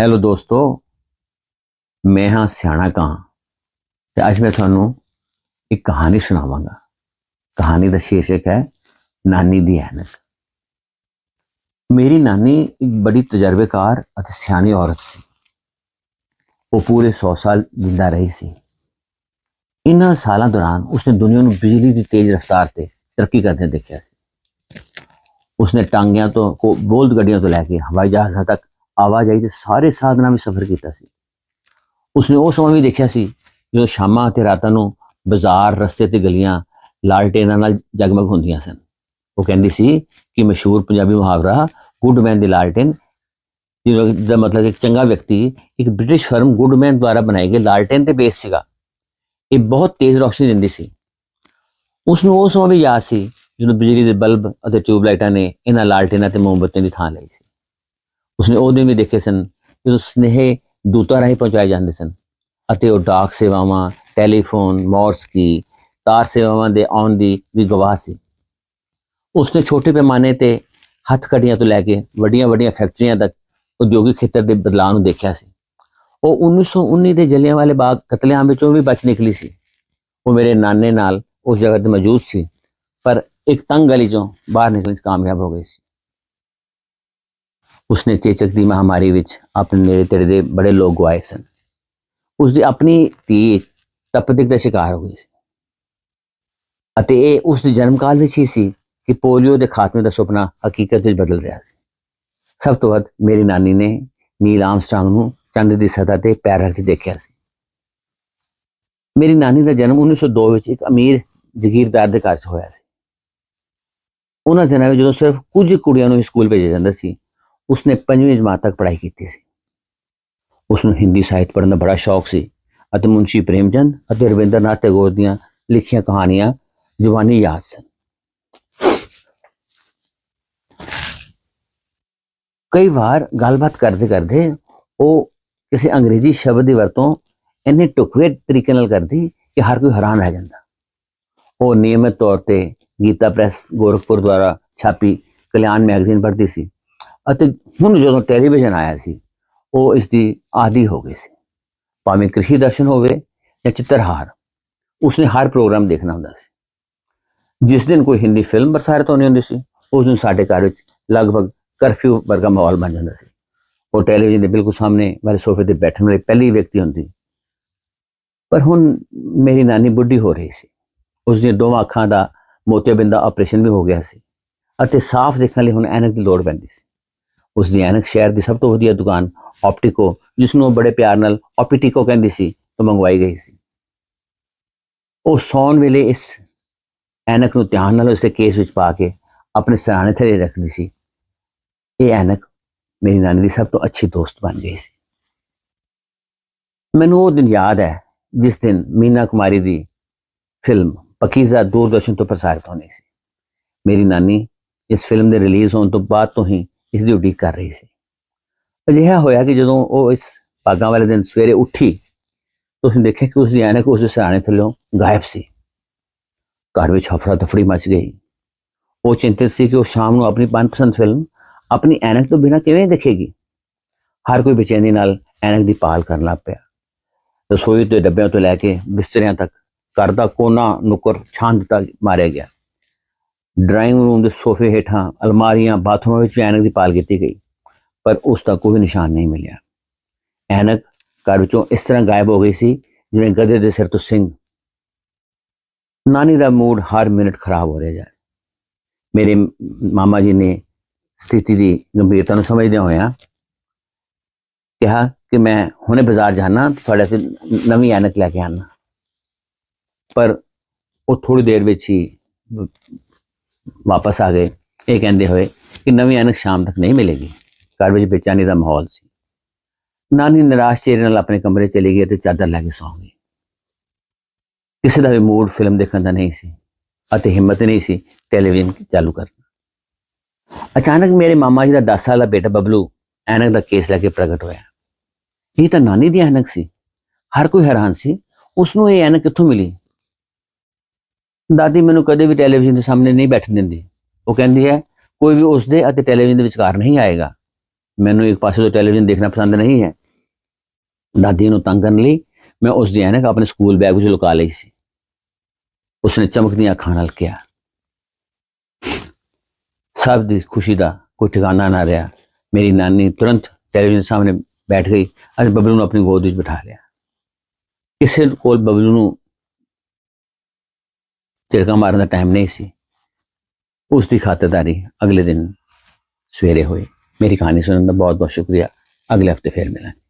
Hello ਦੋਸਤੋ, ਮੈਂ ਹਾਂ ਸਿਆਣਾ ਕਾਂ। ਤੇ ਅੱਜ ਮੈਂ ਤੁਹਾਨੂੰ ਇੱਕ ਕਹਾਣੀ ਸੁਣਾਵਾਂਗਾ। ਕਹਾਣੀ ਦਾ ਸ਼ੀਰਸ਼ਕ ਹੈ, ਨਾਨੀ ਦੀ ਐਨਕ। ਮੇਰੀ ਨਾਨੀ ਇੱਕ ਬੜੀ ਤਜਰਬੇਕਾਰ ਅਤੇ ਸਿਆਣੀ ਔਰਤ ਸੀ। ਉਹ ਪੂਰੇ 100 ਸਾਲ ਜਿੰਦਾ ਰਹੀ ਸੀ। ਇਨ੍ਹਾਂ ਸਾਲਾਂ ਦੌਰਾਨ ਉਸਨੇ ਦੁਨੀਆ ਨੂੰ ਬਿਜਲੀ ਦੀ ਤੇਜ਼ ਰਫ਼ਤਾਰ ਤੇ ਤਰੱਕੀ ਕਰਦੇ ਦੇਖਿਆ ਸੀ। ਉਸਨੇ ਟਾਂਗਿਆਂ ਤੋਂ ਕੋ, ਬੋਲਦ ਗੱਡੀਆਂ ਤੋਂ ਲੈ ਕੇ ਹਵਾਈ ਜਹਾਜ਼ਾਂ ਤੱਕ ਆਵਾਜਾਈ ਦੇ ਸਾਰੇ ਸਾਧਨਾਂ ਵਿੱਚ ਸਫ਼ਰ ਕੀਤਾ ਸੀ। ਉਸਨੇ ਉਹ ਸਮਾਂ ਵੀ ਦੇਖਿਆ ਸੀ ਜਦੋਂ ਸ਼ਾਮਾਂ ਅਤੇ ਰਾਤਾਂ ਨੂੰ ਬਾਜ਼ਾਰ, ਰਸਤੇ ਤੇ ਗਲੀਆਂ ਲਾਲਟੇਨਾਂ ਨਾਲ ਜਗਮਗ ਹੁੰਦੀਆਂ ਸਨ। ਉਹ ਕਹਿੰਦੀ ਸੀ ਕਿ ਮਸ਼ਹੂਰ ਪੰਜਾਬੀ ਮੁਹਾਵਰਾ ਗੁੱਡਮੈਨ ਦੀ ਲਾਲਟੇਨ ਜਿਹਦਾ ਮਤਲਬ ਇੱਕ ਚੰਗਾ ਵਿਅਕਤੀ, ਇੱਕ ਬ੍ਰਿਟਿਸ਼ ਫਰਮ ਗੁੱਡਮੈਨ ਦੁਆਰਾ ਬਣਾਏ ਗਏ ਲਾਲਟੇਨ ਤੇ ਬੇਸ ਸੀਗਾ। ਇਹ ਬਹੁਤ ਤੇਜ਼ ਰੌਸ਼ਨੀ ਦਿੰਦੀ ਸੀ। ਉਸ ਨੂੰ ਉਹ ਸਮਾਂ ਵੀ ਯਾਦ ਸੀ ਜਦੋਂ ਬਿਜਲੀ ਦੇ ਬਲਬ ਅਤੇ ਟਿਊਬਲਾਈਟਾਂ ਨੇ ਇਹਨਾਂ ਲਾਲਟੇਨਾਂ ਤੇ ਮੋਮਬੱਤੀਆਂ ਦੀ ਥਾਂ ਲਈ ਸੀ। ਉਸਨੇ ਉਹ ਦਿਨ ਵੀ ਦੇਖੇ ਸਨ ਜਦੋਂ ਸਨੇਹ ਦੂਤਾਂ ਰਾਹੀਂ ਪਹੁੰਚਾਏ ਜਾਂਦੇ ਸਨ ਅਤੇ ਉਹ ਡਾਕ ਸੇਵਾਵਾਂ, ਟੈਲੀਫੋਨ, ਮੋਰਸ ਕੀ, ਤਾਰ ਸੇਵਾਵਾਂ ਦੇ ਆਉਣ ਦੀ ਵੀ ਗਵਾਹ ਸੀ। ਉਸਨੇ ਛੋਟੇ ਪੈਮਾਨੇ ਤੇ ਹੱਥ ਕੜੀਆਂ ਤੋਂ ਲੈ ਕੇ ਵੱਡੀਆਂ ਵੱਡੀਆਂ ਫੈਕਟਰੀਆਂ ਤੱਕ ਉਦਯੋਗਿਕ ਖੇਤਰ ਦੇ ਬਦਲਾਅ ਨੂੰ ਦੇਖਿਆ ਸੀ। ਉਹ 1919 ਦੇ ਜਲਿਆਂਵਾਲੇ ਬਾਗ ਕਤਲੇਆਮ ਵਿੱਚੋਂ ਵੀ ਬਚ ਨਿਕਲੀ ਸੀ। ਉਹ ਮੇਰੇ ਨਾਨੇ ਨਾਲ ਉਸ ਜਗ੍ਹਾ ਤੇ ਮੌਜੂਦ ਸੀ, ਪਰ ਇੱਕ ਤੰਗ ਗਲੀ ਚੋਂ ਬਾਹਰ ਨਿਕਲਣ 'ਚ ਕਾਮਯਾਬ ਹੋ ਗਈ ਸੀ। ਉਸਨੇ ਚੇਚਕ ਦੀ ਮਹਾਮਾਰੀ ਵਿੱਚ ਆਪਣੇ ਨੇੜੇ ਤੇੜੇ ਦੇ ਬੜੇ ਲੋਕ ਗਵਾਏ ਸਨ। ਉਸ ਦੀ ਆਪਣੀ ਧੀ ਤਪਦਿਕ ਦਾ ਸ਼ਿਕਾਰ ਹੋ ਗਈ ਸੀ। ਅਤੇ ਇਹ ਉਸ ਦੇ ਜਨਮ ਕਾਲ ਵਿੱਚ ਹੀ ਸੀ ਕਿ ਪੋਲੀਓ ਦੇ ਖਾਤਮੇ ਦਾ ਸੁਪਨਾ ਹਕੀਕਤ ਵਿੱਚ ਬਦਲ ਰਿਹਾ ਸੀ। ਸਭ ਤੋਂ ਵੱਧ ਮੇਰੀ ਨਾਨੀ ਨੇ ਨੀਲ ਆਰਮਸਟਰਾਂਗ ਨੂੰ ਚੰਦ ਦੀ ਸਤਹ ਤੇ ਪੈਰ ਰੱਖਦੇ ਦੇਖਿਆ ਸੀ। ਮੇਰੀ ਨਾਨੀ ਦਾ ਜਨਮ 1902 ਵਿੱਚ ਇੱਕ ਅਮੀਰ ਜ਼ਗੀਰਦਾਰ ਦੇ ਘਰ 'ਚ ਹੋਇਆ ਸੀ। ਉਹਨਾਂ ਦਿਨਾਂ ਵਿੱਚ ਜਦੋਂ ਸਿਰਫ ਕੁਝ ਕੁੜੀਆਂ ਨੂੰ ਸਕੂਲ ਭੇਜਿਆ ਜਾਂਦਾ ਸੀ ਉਸਨੇ ਪੰਜਵੀਂ ਜਮਾਤ ਤੱਕ ਪੜ੍ਹਾਈ ਕੀਤੀ ਸੀ ਉਸ ਨੂੰ ਹਿੰਦੀ ਸਾਹਿਤ ਪੜ੍ਹਨ ਦਾ ਬੜਾ ਸ਼ੌਕ ਸੀ ਅਤੇ ਮੁੰਸ਼ੀ ਪ੍ਰੇਮਚੰਦ ਅਤੇ ਰਵਿੰਦਰਨਾਥ ਟੈਗੋਰ ਦੀਆਂ ਲਿਖੀਆਂ ਕਹਾਣੀਆਂ ਜ਼ੁਬਾਨੀ ਯਾਦ ਸਨ ਕਈ ਵਾਰ ਗੱਲਬਾਤ ਕਰਦੇ ਕਰਦੇ ਉਹ ਕਿਸੇ ਅੰਗਰੇਜ਼ੀ ਸ਼ਬਦ ਦੀ ਵਰਤੋਂ ਇੰਨੇ ਟੁਕਵੇ ਤਰੀਕੇ ਨਾਲ ਕਰਦੀ ਕਿ ਹਰ ਕੋਈ ਹੈਰਾਨ ਰਹਿ ਜਾਂਦਾ ਉਹ ਨਿਯਮਿਤ ਤੌਰ ਤੇ ਗੀਤਾ ਪ੍ਰੈਸ ਗੋਰਖਪੁਰ ਦੁਆਰਾ ਛਾਪੀ ਕਲਿਆਣ ਮੈਗਜ਼ੀਨ ਪੜ੍ਹਦੀ ਸੀ ਅਤੇ ਹੁਣ ਜਦੋਂ ਟੈਲੀਵਿਜ਼ਨ ਆਇਆ ਸੀ, ਉਹ ਇਸ ਦੀ ਆਦੀ ਹੋ ਗਈ ਸੀ। ਭਾਵੇਂ ਕ੍ਰਿਸ਼ੀ ਦਰਸ਼ਨ ਹੋਵੇ ਜਾਂ ਚਿੱਤਰਹਾਰ, ਉਸਨੇ ਹਰ ਪ੍ਰੋਗਰਾਮ ਦੇਖਣਾ ਹੁੰਦਾ ਸੀ। ਜਿਸ ਦਿਨ ਕੋਈ ਹਿੰਦੀ ਫਿਲਮ ਪ੍ਰਸਾਰਿਤ ਹੋਣੀ ਹੁੰਦੀ ਸੀ, ਉਸ ਦਿਨ ਸਾਡੇ ਘਰ ਵਿੱਚ ਲਗਭਗ ਕਰਫਿਊ ਵਰਗਾ ਮਾਹੌਲ ਬਣ ਜਾਂਦਾ ਸੀ। ਉਹ ਟੈਲੀਵਿਜ਼ਨ ਦੇ ਬਿਲਕੁਲ ਸਾਹਮਣੇ ਮੇਰੇ ਸੋਫੇ ਤੇ ਬੈਠਣ ਵਾਲੀ ਪਹਿਲੀ ਵਿਅਕਤੀ ਹੁੰਦੀ। ਪਰ ਹੁਣ ਮੇਰੀ ਨਾਨੀ ਬੁੱਢੀ ਹੋ ਰਹੀ ਸੀ। ਉਸ ਦੀਆਂ ਦੋਵਾਂ ਅੱਖਾਂ ਦਾ ਮੋਤੀਆਬਿੰਦ ਦਾ ਆਪਰੇਸ਼ਨ ਵੀ ਹੋ ਗਿਆ ਸੀ ਅਤੇ ਸਾਫ਼ ਦੇਖਣ ਲਈ ਹੁਣ ਐਨਕ ਦੀ ਲੋੜ ਪੈਂਦੀ ਸੀ। ਉਸ ਦੀ ਐਨਕ ਸ਼ਹਿਰ ਦੀ ਸਭ ਤੋਂ ਵਧੀਆ ਦੁਕਾਨ ਆਪਟਿਕੋ ਜਿਸ ਨੂੰ ਉਹ ਬੜੇ ਪਿਆਰ ਨਾਲ ਆਪਟਿਕੋ ਕਹਿੰਦੀ ਸੀ ਤੋਂ ਮੰਗਵਾਈ ਗਈ ਸੀ ਉਹ ਸੌਣ ਵੇਲੇ ਇਸ ਐਨਕ ਨੂੰ ਧਿਆਨ ਨਾਲ ਉਸਦੇ ਕੇਸ ਵਿੱਚ ਪਾ ਕੇ ਆਪਣੇ ਸਰਾਣੇ ਥੱਲੇ ਰੱਖਦੀ ਸੀ ਇਹ ਐਨਕ ਮੇਰੀ ਨਾਨੀ ਦੀ ਸਭ ਤੋਂ ਅੱਛੀ ਦੋਸਤ ਬਣ ਗਈ ਸੀ ਮੈਨੂੰ ਉਹ ਦਿਨ ਯਾਦ ਹੈ ਜਿਸ ਦਿਨ ਮੀਨਾ ਕੁਮਾਰੀ ਦੀ ਫਿਲਮ ਪਕੀਜ਼ਾ ਦੂਰਦਰਸ਼ਨ ਤੋਂ ਪ੍ਰਸਾਰਿਤ ਹੋਣੀ ਸੀ ਮੇਰੀ ਨਾਨੀ ਇਸ ਫਿਲਮ ਦੇ ਰਿਲੀਜ਼ ਹੋਣ ਤੋਂ ਬਾਅਦ ਤੋਂ ਹੀ ਇਸ ਦੀ ਉਡੀਕ ਕਰ ਰਹੀ ਸੀ। ਅਜਿਹਾ ਹੋਇਆ ਕਿ ਜਦੋਂ ਉਹ ਇਸ ਭਾਗਾਂ ਵਾਲੇ ਦਿਨ ਸਵੇਰੇ ਉੱਠੀ, ਤਾਂ ਉਸਨੇ ਦੇਖਿਆ ਕਿ ਉਸ ਦੀ ਐਨਕ ਉਸ ਦੇ ਸਰਾਣੇ ਥੱਲੋਂ ਗਾਇਬ ਸੀ। ਘਰ ਵਿੱਚ ਹਫੜਾ ਦਫੜੀ ਮਚ ਗਈ। ਉਹ ਚਿੰਤਿਤ ਸੀ ਕਿ ਉਹ ਸ਼ਾਮ ਨੂੰ ਆਪਣੀ ਮਨਪਸੰਦ ਫਿਲਮ, ਆਪਣੀ ਐਨਕ ਤੋਂ ਬਿਨਾਂ ਕਿਵੇਂ ਦੇਖੇਗੀ। ਹਰ ਕੋਈ ਬੇਚੈਨੀ ਨਾਲ ਐਨਕ ਦੀ ਪਾਲ ਕਰਨ ਲੱਗ ਪਿਆ। ਰਸੋਈ ਦੇ ਡੱਬਿਆਂ ਤੋਂ ਲੈ ਕੇ ਬਿਸਤਰਿਆਂ ਤੱਕ ਘਰ ਦਾ ਕੋਨਾ ਨੁਕਰ ਛਾਂ ਦਿੱਤਾ ਮਾਰਿਆ ਗਿਆ। ਡਰਾਇੰਗ ਰੂਮ ਦੇ ਸੋਫੇ ਹੇਠਾਂ ਅਲਮਾਰੀਆਂ ਬਾਥਰੂਮਾਂ ਵਿੱਚ ਵੀ ਐਨਕ ਦੀ ਪਾਲ ਕੀਤੀ ਗਈ, ਪਰ ਉਸ ਦਾ ਕੋਈ ਨਿਸ਼ਾਨ ਨਹੀਂ ਮਿਲਿਆ। ਐਨਕ ਘਰ ਵਿੱਚੋਂ ਇਸ ਤਰ੍ਹਾਂ ਗਾਇਬ ਹੋ ਗਈ ਸੀ ਜਿਵੇਂ ਗਧੇ ਦੇ ਸਿਰ ਤੋਂ ਸਿੰਘ ਨਾਨੀ ਦਾ ਮੂਡ ਹਰ ਮਿੰਟ ਖਰਾਬ ਹੋ ਰਿਹਾ ਜਾਏ ਮੇਰੇ ਮਾਮਾ ਜੀ ਨੇ ਸਥਿਤੀ ਦੀ ਗੰਭੀਰਤਾ ਨੂੰ ਸਮਝਦਿਆਂ ਹੋਇਆਂ ਕਿਹਾ ਕਿ ਮੈਂ ਹੁਣੇ ਬਾਜ਼ਾਰ ਜਾਣਾ, ਤੁਹਾਡੇ ਤੇ ਨਵੀਂ ਐਨਕ ਲੈ ਕੇ ਆਣਾ ਪਰ ਉਹ ਥੋੜੀ ਦੇਰ ਵਿੱਚ ਹੀ ਵਾਪਸ ਆ ਗਏ। ਇਹ ਕਹਿੰਦੇ ਹੋਏ ਕਿ ਨਵੀਂ ਐਨਕ ਸ਼ਾਮ ਤੱਕ ਨਹੀਂ ਮਿਲੇਗੀ। ਘਰ ਵਿੱਚ ਬੇਚੈਨੀ ਦਾ ਮਾਹੌਲ ਸੀ। ਨਾਨੀ ਨਿਰਾਸ਼ ਚਿਹਰੇ ਨਾਲ ਆਪਣੇ ਕਮਰੇ ਚਲੀ ਗਈ ਤੇ ਚਾਦਰ ਲੈ ਕੇ ਸੌਂ ਗਈ। ਕਿਸੇ ਦਾ ਵੀ ਮੂਡ ਫਿਲਮ ਦੇਖਣ ਦਾ ਨਹੀਂ ਸੀ ਅਤੇ ਹਿੰਮਤ ਨਹੀਂ ਸੀ ਟੈਲੀਵਿਜ਼ਨ ਚਾਲੂ ਕਰਨਾ ਅਚਾਨਕ ਮੇਰੇ ਮਾਮਾ ਜੀ ਦਾ 10 ਦਾ ਬੇਟਾ ਬਬਲੂ ਐਨਕ ਦਾ ਕੇਸ ਲੈ ਕੇ ਪ੍ਰਗਟ ਹੋਇਆ। ਇਹ ਤਾਂ ਨਾਨੀ ਦੀ ਐਨਕ ਸੀ। ਹਰ ਕੋਈ ਹੈਰਾਨ ਸੀ। ਉਸ ਨੂੰ ਇਹ ਐਨਕ ਕਿੱਥੋਂ ਮਿਲੀ? ਦਾਦੀ ਮੈਨੂੰ ਕਦੇ ਵੀ ਟੈਲੀਵਿਜ਼ਨ ਦੇ ਸਾਹਮਣੇ ਨਹੀਂ ਬੈਠਣ ਦਿੰਦੀ। ਉਹ ਕਹਿੰਦੀ ਹੈ, ਕੋਈ ਵੀ ਉਸ ਦੇ ਅਤੇ ਟੈਲੀਵਿਜ਼ਨ ਦੇ ਵਿਚਕਾਰ ਨਹੀਂ ਆਏਗਾ। ਮੈਨੂੰ ਇੱਕ ਪਾਸੇ ਤੋਂ ਟੈਲੀਵਿਜ਼ਨ ਦੇਖਣਾ ਪਸੰਦ ਨਹੀਂ ਹੈ। ਦਾਦੀ ਨੂੰ ਤੰਗ ਕਰਨ ਲਈ ਮੈਂ ਉਸ ਦੀ ਐਨਕ ਆਪਣੇ ਸਕੂਲ ਬੈਗ ਵਿੱਚ ਲੁਕਾ ਲਈ ਸੀ। ਉਸਨੇ ਚਮਕਦੀਆਂ ਅੱਖਾਂ ਨਾਲ ਕਿਹਾ, ਸਭ ਦੀ ਖੁਸ਼ੀ ਦਾ ਕੋਈ ਠਿਕਾਣਾ ਨਾ ਰਿਹਾ। ਮੇਰੀ ਨਾਨੀ ਤੁਰੰਤ ਟੈਲੀਵਿਜ਼ਨ ਸਾਹਮਣੇ ਬੈਠ ਗਈ ਅਤੇ ਬਬਲੂ ਨੂੰ ਆਪਣੀ ਗੋਦ ਵਿੱਚ ਬਿਠਾ ਲਿਆ। ਕਿਸੇ ਕੋਲ ਬਬਲੂ ਨੂੰ ਝਿੜਕਾਂ ਮਾਰਨ ਦਾ ਟਾਈਮ ਨਹੀਂ ਸੀ। ਉਸ ਦੀ ਖਾਤਰਦਾਰੀ ਅਗਲੇ ਦਿਨ ਸਵੇਰੇ ਹੋਈ। ਮੇਰੀ ਕਹਾਣੀ ਸੁਣਨ ਦਾ ਬਹੁਤ ਬਹੁਤ ਸ਼ੁਕਰੀਆ। ਅਗਲੇ ਹਫ਼ਤੇ ਫੇਰ ਮਿਲਾਂਗੇ।